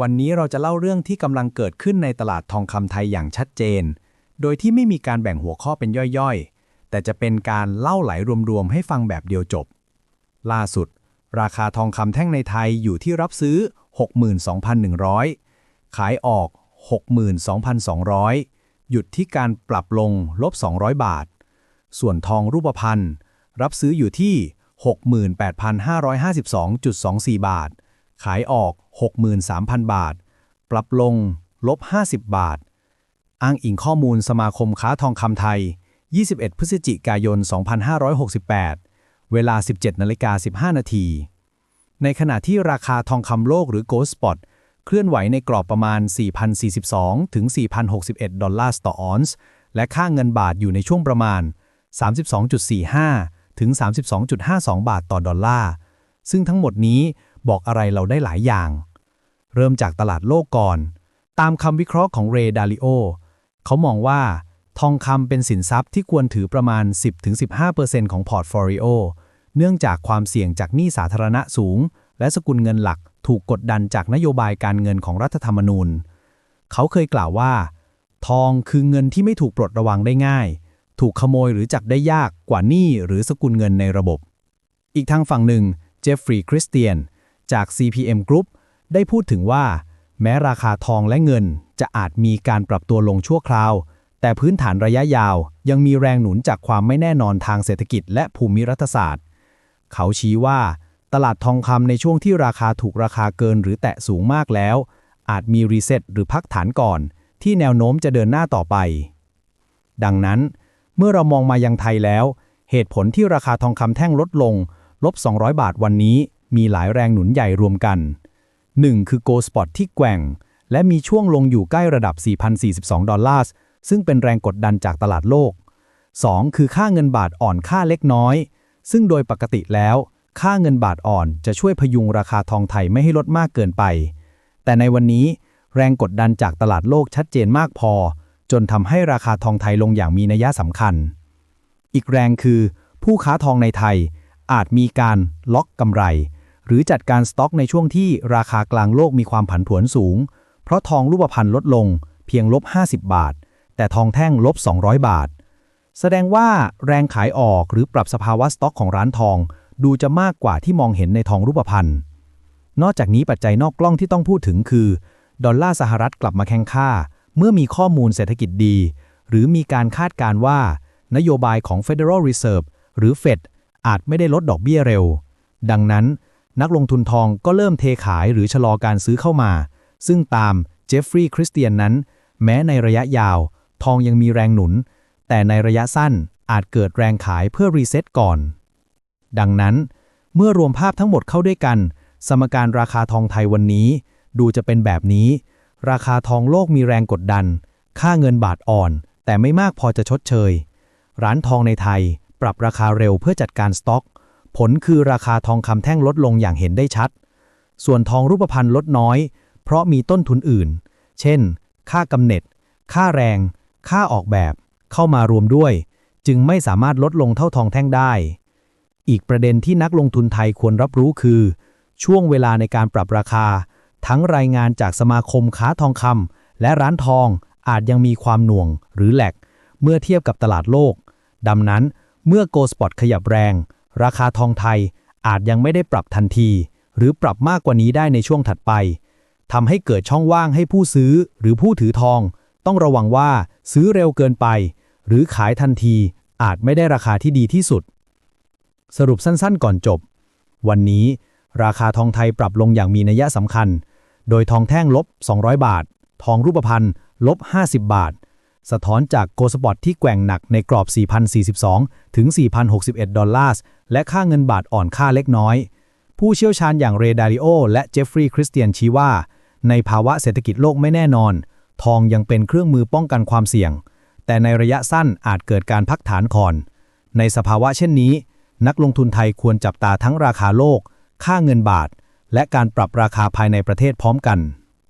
วันนี้เราจะเล่าเรื่องที่กำลังเกิดขึ้นในตลาดทองคำไทยอย่างชัดเจน โดยที่ไม่มีการแบ่งหัวข้อเป็นย่อยๆ แต่จะเป็นการเล่าไหลรวมๆ ให้ฟังแบบเดียวจบ ล่าสุด ราคาทองคำแท่งในไทยอยู่ที่รับซื้อ 62,100 ขายออก 62,200 หยุดที่การปรับลงลบ 200 บาท ส่วนทองรูปพรรณรับซื้ออยู่ที่ 68,552.24 บาท ขายออก 63,000 บาท ปรับลง ลบ 50 บาท อ้างอิงข้อมูลสมาคมค้าทองคำไทย 21 พฤศจิกายน 2568 เวลา 17นาฬิกา15 นาที ในขณะที่ราคาทองคำโลกหรือ Gold Spot เคลื่อนไหวในกรอบประมาณ 4,042 ถึง 4,061 ดอลลาร์ต่อออนซ์ และค่าเงินบาทอยู่ในช่วงประมาณ 32.45 ถึง 32.52 บาทต่อดอลลาร์ ซึ่งทั้งหมดนี้ บอกอะไรเราได้หลายอย่าง เริ่มจากตลาดโลกก่อน ตามคำวิเคราะห์ของเรดาลิโอเขามองว่าทองคำเป็นสินทรัพย์ที่ควรถือประมาณ 10-15%ของพอร์ตโฟลิโอเนื่องจากความเสี่ยงจากหนี้สาธารณะสูง และสกุลเงินหลักถูกกดดันจากนโยบายการเงินของรัฐธรรมนูญ เขาเคยกล่าวว่า ทองคือเงินที่ไม่ถูกปลดระวังได้ง่าย ถูกขโมยหรือจับได้ยากกว่าหนี้หรือสกุลเงินในระบบ อีกทางฝั่งหนึ่ง เจฟฟรีย์ คริสเตียน จาก CPM Group ได้พูดถึงว่า แม้ราคาทองและเงินจะอาจมีการปรับตัวลงชั่วคราว แต่พื้นฐานระยะยาวยังมีแรงหนุนจากความไม่แน่นอนทางเศรษฐกิจและภูมิรัฐศาสตร์ เขาชี้ว่า ตลาดทองคำในช่วงที่ราคาถูกราคาเกินหรือแตะสูงมากแล้ว อาจมีรีเซ็ตหรือพักฐานก่อน ที่แนวโน้มจะเดินหน้าต่อไป ดังนั้น เมื่อเรามองมายังไทยแล้ว เหตุผลที่ราคาทองคำแท่งลดลงลบ200 บาทวันนี้ มีหลายแรงหนุนใหญ่รวมกัน 1. คือ Go Spot ที่แกว่ง และมีช่วงลงอยู่ใกล้ระดับ 4,042 ดอลลาร์ซึ่งเป็นแรงกดดันจากตลาดโลก 2. คือค่าเงินบาทอ่อนค่าเล็กน้อย ซึ่งโดยปกติแล้ว ค่าเงินบาทอ่อนจะช่วยพยุงราคาทองไทยไม่ให้ลดมากเกินไป แต่ในวันนี้ แรงกดดันจากตลาดโลกชัดเจนมากพอ จนทำให้ราคาทองไทยลงอย่างมีนัยสำคัญ อีกแรงคือ ผู้ค้าทองในไทยอาจมีการล็อกกำไร หรือจัดการสต็อกในช่วงที่ราคากลางโลกมีความผันผวนสูง เพราะทองรูปพรรณลดลงเพียงลบ 50 บาท แต่ทองแท่งลบ 200 บาท แสดงว่าแรงขายออกหรือปรับสภาวะสต็อกของร้านทอง ดูจะมากกว่าที่มองเห็นในทองรูปพรรณนอกจากนี้ปัจจัยนอกกล้องที่ต้องพูดถึงคือ ดอลลาร์สหรัฐกลับมาแข็งค่า เมื่อมีข้อมูลเศรษฐกิจดี หรือมีการคาดการณ์ว่า นโยบายของ Federal Reserve หรือ Fed อาจไม่ได้ลดดอกเบี้ยเร็ว ดังนั้น นักลงทุนทองก็เริ่มเทขายหรือชะลอการซื้อเข้ามา ซึ่งตามเจฟฟรีย์คริสเตียนนั้น แม้ในระยะยาว ทองยังมีแรงหนุน แต่ในระยะสั้นอาจเกิดแรงขายเพื่อรีเซ็ตก่อน ดังนั้น เมื่อรวมภาพทั้งหมดเข้าด้วยกัน สมการราคาทองไทยวันนี้ ดูจะเป็นแบบนี้ ราคาทองโลกมีแรงกดดัน ค่าเงินบาทอ่อน แต่ไม่มากพอจะชดเชย ร้านทองในไทย ปรับราคาเร็วเพื่อจัดการสต็อก ผลคือราคาทองคำแท่งลดลงอย่างเห็นได้ชัด ส่วนทองรูปพรรณลดน้อย เพราะมีต้นทุนอื่น เช่น ค่ากำเนิดค่าแรง ค่าออกแบบ เข้ามารวมด้วย จึงไม่สามารถลดลงเท่าทองแท่งได้ อีกประเด็นที่นักลงทุนไทยควรรับรู้คือ ช่วงเวลาในการปรับราคา ทั้งรายงานจากสมาคมค้าทองคำและร้านทองอาจยังมีความหน่วงหรือแหลก เมื่อเทียบกับตลาดโลกดังนั้นเมื่อโกลสปอตขยับแรง ราคาทองไทยอาจยังไม่ได้ปรับทันที หรือปรับมากกว่านี้ได้ในช่วงถัดไปทำให้เกิดช่องว่างให้ผู้ซื้อหรือผู้ถือทอง ต้องระวังว่าซื้อเร็วเกินไป หรือขายทันทีอาจไม่ได้ราคาที่ดีที่สุด สรุปสั้นๆ ก่อนจบ วันนี้ ราคาทองไทยปรับลงอย่างมีนัยสำคัญ โดยทองแท่งลบ 200 บาท ทองรูปพรรณลบ 50 บาท สะท้อนจากโกลสปอตที่แกว่งหนักในกรอบ 4,042 ถึง 4,061 ดอลลาร์และค่าเงินบาทอ่อนค่าเล็กน้อย ผู้เชี่ยวชาญอย่างเรดาริโอและเจฟฟรีย์คริสเตียนชี้ว่า ในภาวะเศรษฐกิจโลกไม่แน่นอน ทองยังเป็นเครื่องมือป้องกันความเสี่ยง แต่ในระยะสั้นอาจเกิดการพักฐานคอน ในสภาวะเช่นนี้ นักลงทุนไทยควรจับตาทั้งราคาโลก ค่าเงินบาท และการปรับราคาภายในประเทศพร้อมกัน